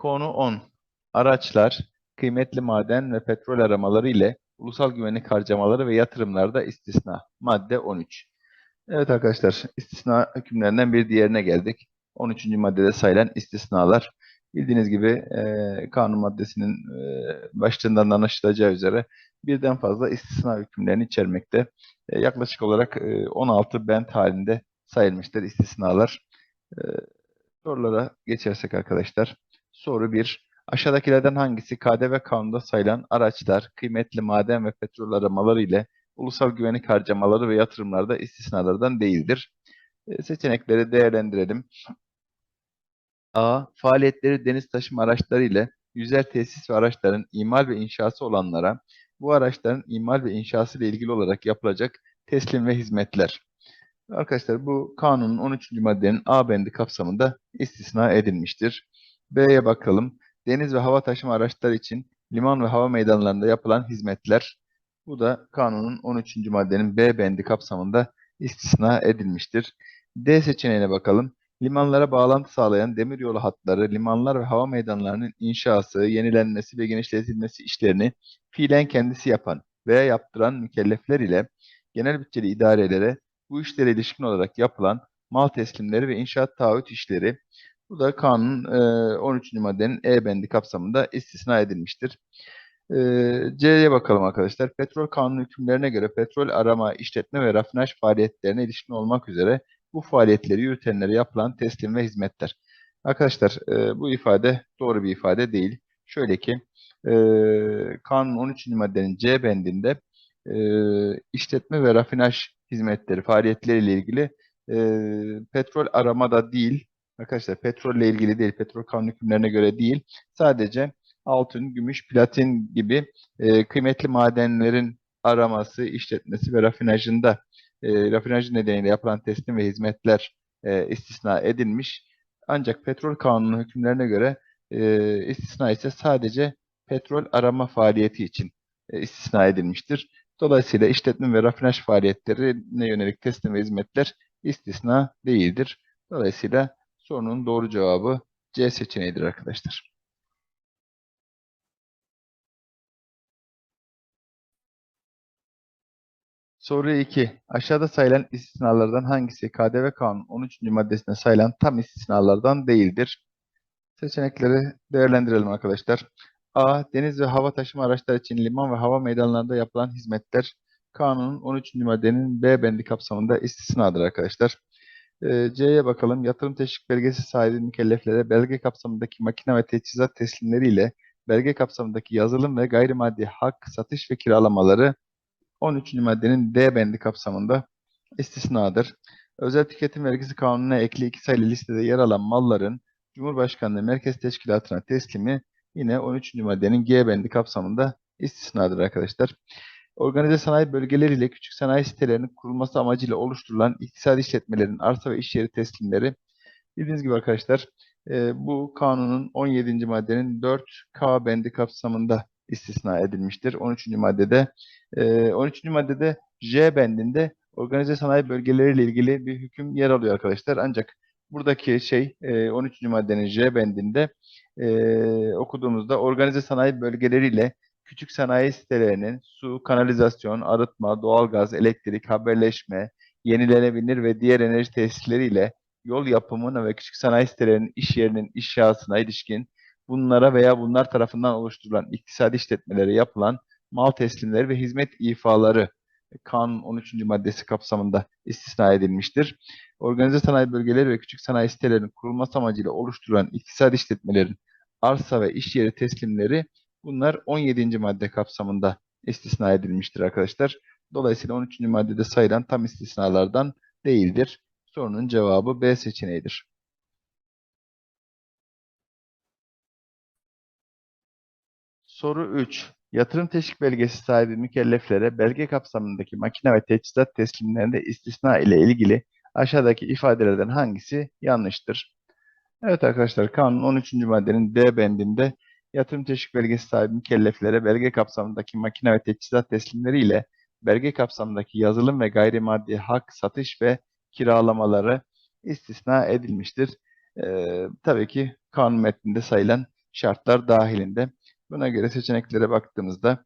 Konu 10. Araçlar, kıymetli maden ve petrol aramaları ile ulusal güvenlik harcamaları ve yatırımlarda istisna. Madde 13. Evet arkadaşlar, istisna hükümlerinden bir diğerine geldik. 13. maddede sayılan istisnalar. Bildiğiniz gibi e, kanun maddesinin e, başlığından da anlaşılacağı üzere birden fazla istisna hükümlerini içermekte. E, yaklaşık olarak e, 16 bent halinde sayılmıştır istisnalar. E, sorulara geçersek arkadaşlar. Soru 1. Aşağıdakilerden hangisi KDV kanununda sayılan araçlar, kıymetli maden ve petrol aramaları ile ulusal güvenlik harcamaları ve yatırımlarda istisnalardan değildir? E, seçenekleri değerlendirelim. A. Faaliyetleri deniz taşıma araçları ile yüzer tesis ve araçların imal ve inşası olanlara, bu araçların imal ve inşası ile ilgili olarak yapılacak teslim ve hizmetler. Arkadaşlar bu kanunun 13. maddenin A bendi kapsamında istisna edilmiştir. B'ye bakalım. Deniz ve hava taşıma araçları için liman ve hava meydanlarında yapılan hizmetler. Bu da kanunun 13. maddenin B bendi kapsamında istisna edilmiştir. D seçeneğine bakalım. Limanlara bağlantı sağlayan demiryolu hatları, limanlar ve hava meydanlarının inşası, yenilenmesi ve genişletilmesi işlerini fiilen kendisi yapan veya yaptıran mükellefler ile genel bütçeli idarelere bu işlere ilişkin olarak yapılan mal teslimleri ve inşaat taahhüt işleri bu da kanunun e, 13. maddenin E bendi kapsamında istisna edilmiştir. E, C'ye bakalım arkadaşlar. Petrol kanunu hükümlerine göre petrol arama, işletme ve rafinaj faaliyetlerine ilişkin olmak üzere bu faaliyetleri yürütenlere yapılan teslim ve hizmetler. Arkadaşlar e, bu ifade doğru bir ifade değil. Şöyle ki e, kanun 13. maddenin C bendinde e, işletme ve rafinaj hizmetleri, faaliyetleriyle ilgili e, petrol arama da değil, arkadaşlar petrolle ilgili değil, petrol kanun hükümlerine göre değil, sadece altın, gümüş, platin gibi e, kıymetli madenlerin araması, işletmesi ve rafinajında e, rafinaj nedeniyle yapılan teslim ve hizmetler e, istisna edilmiş. Ancak petrol kanunu hükümlerine göre e, istisna ise sadece petrol arama faaliyeti için e, istisna edilmiştir. Dolayısıyla işletme ve rafinaj faaliyetlerine yönelik teslim ve hizmetler istisna değildir. Dolayısıyla sorunun doğru cevabı C seçeneğidir arkadaşlar. Soru 2. Aşağıda sayılan istisnalardan hangisi KDV Kanunu 13. maddesinde sayılan tam istisnalardan değildir? Seçenekleri değerlendirelim arkadaşlar. A. Deniz ve hava taşıma araçları için liman ve hava meydanlarında yapılan hizmetler kanunun 13. maddenin B bendi kapsamında istisnadır arkadaşlar. Ee, C'ye bakalım. Yatırım teşvik belgesi sahibi mükelleflere belge kapsamındaki makine ve teçhizat teslimleriyle belge kapsamındaki yazılım ve gayrimaddi hak, satış ve kiralamaları 13. maddenin D bendi kapsamında istisnadır. Özel tüketim vergisi kanununa ekli iki sayılı listede yer alan malların Cumhurbaşkanlığı Merkez Teşkilatı'na teslimi yine 13. maddenin G bendi kapsamında istisnadır arkadaşlar. Organize sanayi bölgeleriyle küçük sanayi sitelerinin kurulması amacıyla oluşturulan iktisadi işletmelerin arsa ve iş yeri teslimleri bildiğiniz gibi arkadaşlar e, bu kanunun 17. maddenin 4K bendi kapsamında istisna edilmiştir. 13. maddede e, 13. maddede J bendinde organize sanayi bölgeleriyle ilgili bir hüküm yer alıyor arkadaşlar. Ancak buradaki şey e, 13. maddenin J bendinde e, okuduğumuzda organize sanayi bölgeleriyle küçük sanayi sitelerinin su, kanalizasyon, arıtma, doğalgaz, elektrik, haberleşme, yenilenebilir ve diğer enerji tesisleriyle yol yapımına ve küçük sanayi sitelerinin iş yerinin inşasına ilişkin bunlara veya bunlar tarafından oluşturulan iktisadi işletmelere yapılan mal teslimleri ve hizmet ifaları kanun 13. maddesi kapsamında istisna edilmiştir. Organize sanayi bölgeleri ve küçük sanayi sitelerinin kurulması amacıyla oluşturulan iktisadi işletmelerin arsa ve iş yeri teslimleri bunlar 17. madde kapsamında istisna edilmiştir arkadaşlar. Dolayısıyla 13. maddede sayılan tam istisnalardan değildir. Sorunun cevabı B seçeneğidir. Soru 3. Yatırım teşvik belgesi sahibi mükelleflere belge kapsamındaki makine ve teçhizat teslimlerinde istisna ile ilgili aşağıdaki ifadelerden hangisi yanlıştır? Evet arkadaşlar kanun 13. maddenin D bendinde yatırım teşvik belgesi sahibi mükelleflere belge kapsamındaki makine ve teçhizat teslimleri ile belge kapsamındaki yazılım ve gayrimaddi hak, satış ve kiralamaları istisna edilmiştir. Ee, tabii ki kanun metninde sayılan şartlar dahilinde. Buna göre seçeneklere baktığımızda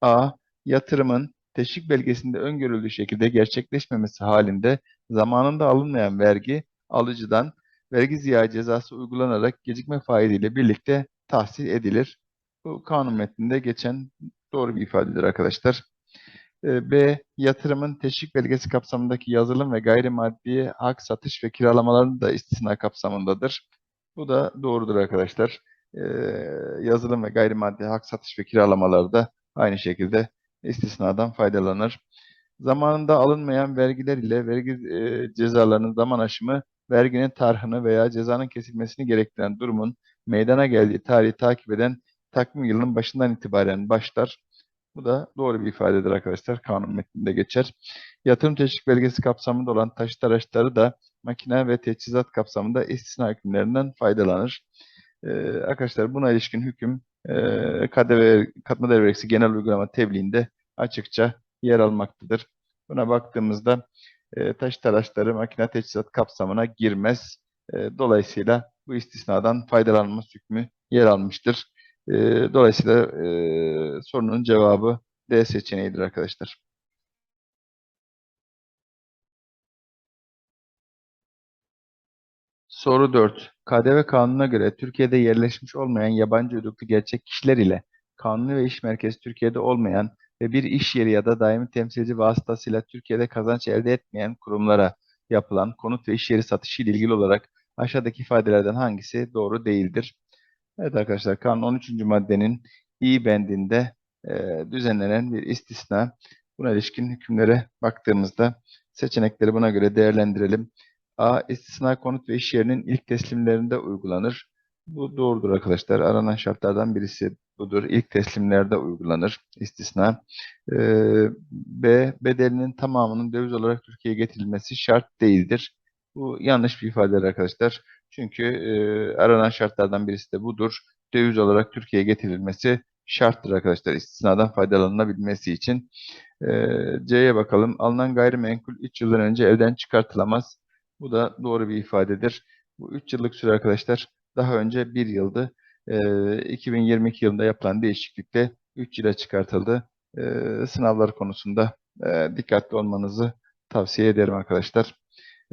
A. Yatırımın teşvik belgesinde öngörüldüğü şekilde gerçekleşmemesi halinde zamanında alınmayan vergi alıcıdan vergi ziyağı cezası uygulanarak gecikme faiziyle birlikte tahsil edilir. Bu kanun metninde geçen doğru bir ifadedir arkadaşlar. Ee, B. Yatırımın teşvik belgesi kapsamındaki yazılım ve gayrimaddi hak satış ve kiralamaların da istisna kapsamındadır. Bu da doğrudur arkadaşlar. Ee, yazılım ve gayrimaddi hak satış ve kiralamalar da aynı şekilde istisnadan faydalanır. Zamanında alınmayan vergiler ile vergi e, cezalarının zaman aşımı verginin tarhını veya cezanın kesilmesini gerektiren durumun meydana geldiği tarihi takip eden takvim yılının başından itibaren başlar. Bu da doğru bir ifadedir arkadaşlar. Kanun metninde geçer. Yatırım teşvik belgesi kapsamında olan taşıt araçları da makine ve teçhizat kapsamında istisna hükümlerinden faydalanır. Ee, arkadaşlar buna ilişkin hüküm e, KDV katma değer vergisi genel uygulama tebliğinde açıkça yer almaktadır. Buna baktığımızda e, taşıt araçları makine teçhizat kapsamına girmez. E, dolayısıyla bu istisnadan faydalanma hükmü yer almıştır. E, dolayısıyla e, sorunun cevabı D seçeneğidir arkadaşlar. Soru 4. KDV kanununa göre Türkiye'de yerleşmiş olmayan yabancı uyruklu gerçek kişiler ile kanuni ve iş merkezi Türkiye'de olmayan ve bir iş yeri ya da daimi temsilci vasıtasıyla Türkiye'de kazanç elde etmeyen kurumlara yapılan konut ve iş yeri satışı ile ilgili olarak aşağıdaki ifadelerden hangisi doğru değildir? Evet arkadaşlar kanun 13. maddenin i bendinde e, düzenlenen bir istisna. Buna ilişkin hükümlere baktığımızda seçenekleri buna göre değerlendirelim. A. istisna konut ve iş yerinin ilk teslimlerinde uygulanır. Bu doğrudur arkadaşlar. Aranan şartlardan birisi budur. İlk teslimlerde uygulanır istisna. Ee, B. Bedelinin tamamının döviz olarak Türkiye'ye getirilmesi şart değildir. Bu yanlış bir ifade arkadaşlar. Çünkü e, aranan şartlardan birisi de budur. Döviz olarak Türkiye'ye getirilmesi şarttır arkadaşlar. İstisnadan faydalanabilmesi için. E, C'ye bakalım. Alınan gayrimenkul 3 yıldan önce elden çıkartılamaz. Bu da doğru bir ifadedir. Bu 3 yıllık süre arkadaşlar daha önce 1 yıldı. E, 2022 yılında yapılan değişiklikle 3 yıla çıkartıldı. E, sınavlar konusunda e, dikkatli olmanızı tavsiye ederim arkadaşlar.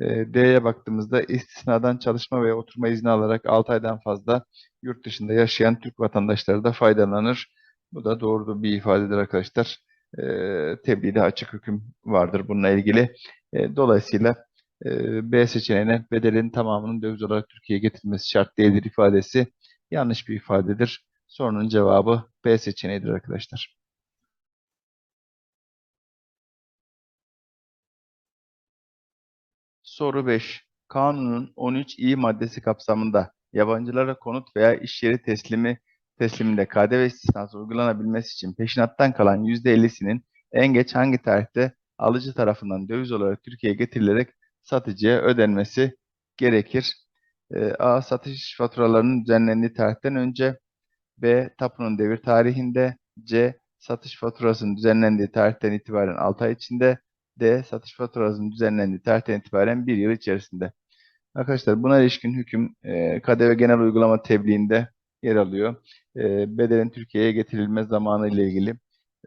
E, D'ye baktığımızda istisnadan çalışma ve oturma izni alarak 6 aydan fazla yurt dışında yaşayan Türk vatandaşları da faydalanır. Bu da doğru bir ifadedir arkadaşlar. Tebliğde açık hüküm vardır bununla ilgili. Dolayısıyla e, B seçeneğine bedelin tamamının döviz olarak Türkiye'ye getirilmesi şart değildir ifadesi yanlış bir ifadedir. Sorunun cevabı B seçeneğidir arkadaşlar. Soru 5. Kanunun 13 i maddesi kapsamında yabancılara konut veya iş yeri teslimi tesliminde KDV istisnası uygulanabilmesi için peşinattan kalan %50'sinin en geç hangi tarihte alıcı tarafından döviz olarak Türkiye'ye getirilerek satıcıya ödenmesi gerekir? E, A. Satış faturalarının düzenlendiği tarihten önce B. Tapunun devir tarihinde C. Satış faturasının düzenlendiği tarihten itibaren 6 ay içinde D. Satış faturasının düzenlendiği tarihten itibaren 1 yıl içerisinde. Arkadaşlar buna ilişkin hüküm e, KDV genel uygulama tebliğinde yer alıyor. E, bedelin Türkiye'ye getirilme zamanı ile ilgili.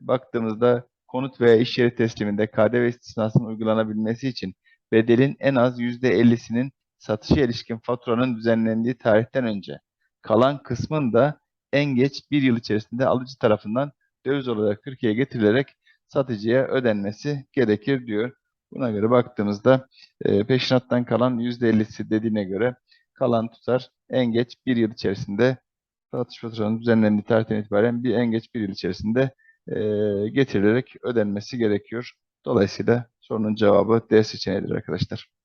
Baktığımızda konut veya iş yeri tesliminde KDV istisnasının uygulanabilmesi için bedelin en az %50'sinin satışa ilişkin faturanın düzenlendiği tarihten önce kalan kısmın da en geç bir yıl içerisinde alıcı tarafından döviz olarak Türkiye'ye getirilerek satıcıya ödenmesi gerekir diyor. Buna göre baktığımızda e, peşinattan kalan %50'si dediğine göre kalan tutar en geç bir yıl içerisinde satış faturanın düzenlendiği tarihten itibaren bir en geç bir yıl içerisinde e, getirilerek ödenmesi gerekiyor. Dolayısıyla sorunun cevabı D seçeneğidir arkadaşlar.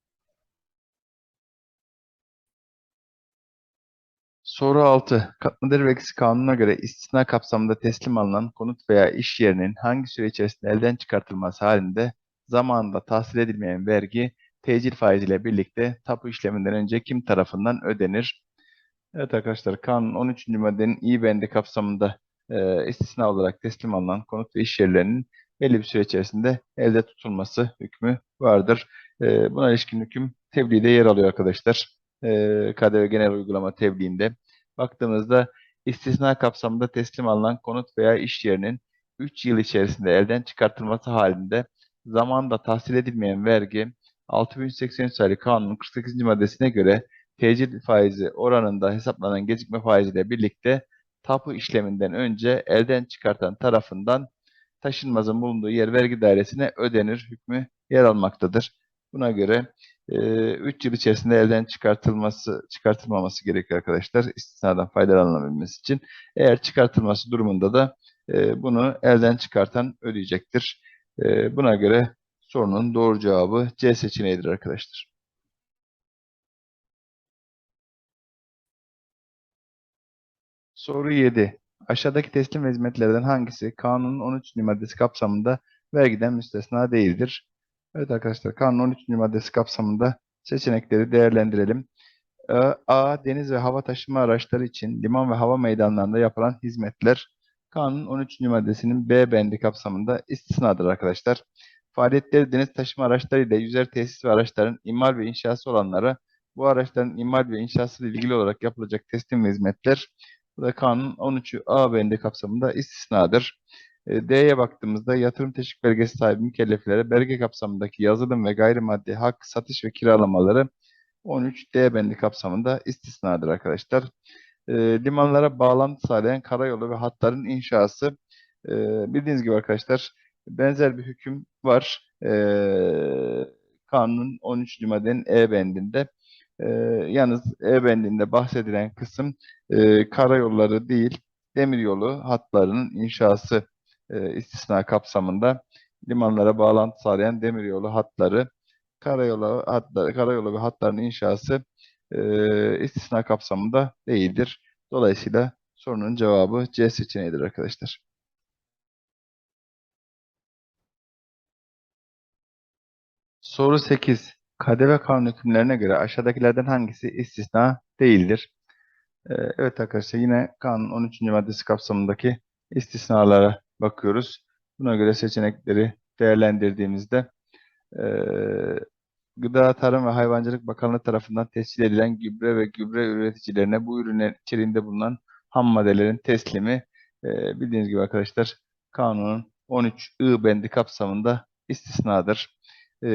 Soru 6. Katma değer vergisi kanununa göre istisna kapsamında teslim alınan konut veya iş yerinin hangi süre içerisinde elden çıkartılması halinde zamanında tahsil edilmeyen vergi tecil faiziyle birlikte tapu işleminden önce kim tarafından ödenir? Evet arkadaşlar kanun 13. maddenin iyi bendi kapsamında e, istisna olarak teslim alınan konut ve iş yerlerinin belli bir süre içerisinde elde tutulması hükmü vardır. E, buna ilişkin hüküm tebliğde yer alıyor arkadaşlar. E, KDV genel uygulama tebliğinde. Baktığımızda istisna kapsamında teslim alınan konut veya iş yerinin 3 yıl içerisinde elden çıkartılması halinde zamanda tahsil edilmeyen vergi 6183 sayılı kanunun 48. maddesine göre tecil faizi oranında hesaplanan gecikme faiziyle birlikte tapu işleminden önce elden çıkartan tarafından taşınmazın bulunduğu yer vergi dairesine ödenir hükmü yer almaktadır. Buna göre 3 yıl içerisinde elden çıkartılması çıkartılmaması gerekiyor arkadaşlar istisnadan faydalanabilmesi için. Eğer çıkartılması durumunda da bunu elden çıkartan ödeyecektir. Buna göre sorunun doğru cevabı C seçeneğidir arkadaşlar. Soru 7. Aşağıdaki teslim ve hizmetlerden hangisi kanunun 13. maddesi kapsamında vergiden müstesna değildir? Evet arkadaşlar kanunun 13. maddesi kapsamında seçenekleri değerlendirelim. A, A. Deniz ve hava taşıma araçları için liman ve hava meydanlarında yapılan hizmetler kanunun 13. maddesinin B bendi kapsamında istisnadır arkadaşlar. Faaliyetleri deniz taşıma araçları ile yüzer tesis ve araçların imal ve inşası olanlara bu araçların imal ve inşası ile ilgili olarak yapılacak teslim ve hizmetler bu da kanun 13. A bendi kapsamında istisnadır. E, D'ye baktığımızda yatırım teşvik belgesi sahibi mükelleflere belge kapsamındaki yazılım ve gayrimaddi hak, satış ve kiralamaları 13 D bendi kapsamında istisnadır arkadaşlar. E, limanlara bağlantı sağlayan karayolu ve hatların inşası e, bildiğiniz gibi arkadaşlar benzer bir hüküm var. E, kanunun 13. maddenin E bendinde. E, yalnız E bendinde bahsedilen kısım e, karayolları değil, demiryolu hatlarının inşası e, istisna kapsamında limanlara bağlantı sağlayan demiryolu hatları, karayolu hatları, karayolu ve hatların inşası e, istisna kapsamında değildir. Dolayısıyla sorunun cevabı C seçeneğidir arkadaşlar. Soru 8. KDV kanun hükümlerine göre aşağıdakilerden hangisi istisna değildir? Ee, evet arkadaşlar yine kanun 13. maddesi kapsamındaki istisnalara bakıyoruz. Buna göre seçenekleri değerlendirdiğimizde e, Gıda, Tarım ve Hayvancılık Bakanlığı tarafından tescil edilen gübre ve gübre üreticilerine bu ürünler içeriğinde bulunan ham maddelerin teslimi e, bildiğiniz gibi arkadaşlar kanunun 13 I bendi kapsamında istisnadır. E,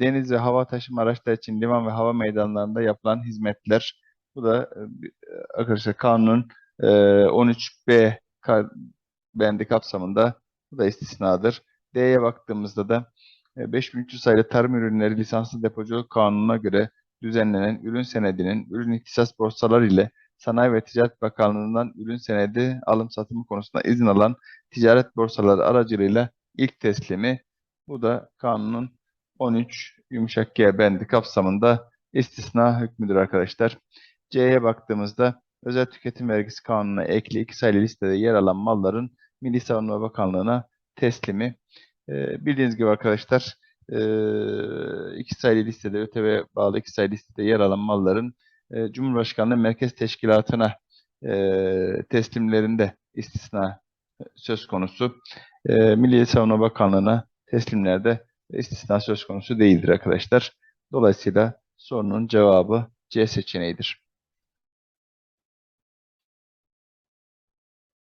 deniz ve hava taşıma araçları için liman ve hava meydanlarında yapılan hizmetler bu da e, arkadaşlar kanunun e, 13B bendi kapsamında bu da istisnadır. D'ye baktığımızda da 5300 sayılı tarım ürünleri lisanslı depoculuk kanununa göre düzenlenen ürün senedinin ürün ihtisas borsaları ile Sanayi ve Ticaret Bakanlığı'ndan ürün senedi alım satımı konusunda izin alan ticaret borsaları aracılığıyla ilk teslimi bu da kanunun 13 yumuşak G bendi kapsamında istisna hükmüdür arkadaşlar. C'ye baktığımızda özel tüketim vergisi kanununa ekli iki sayılı listede yer alan malların Milli Savunma Bakanlığı'na teslimi. E, bildiğiniz gibi arkadaşlar e, iki sayılı listede ÖTV bağlı iki sayılı listede yer alan malların e, Cumhurbaşkanlığı Merkez Teşkilatı'na e, teslimlerinde istisna söz konusu. E, Milli Savunma Bakanlığı'na teslimlerde istisna söz konusu değildir arkadaşlar. Dolayısıyla sorunun cevabı C seçeneğidir.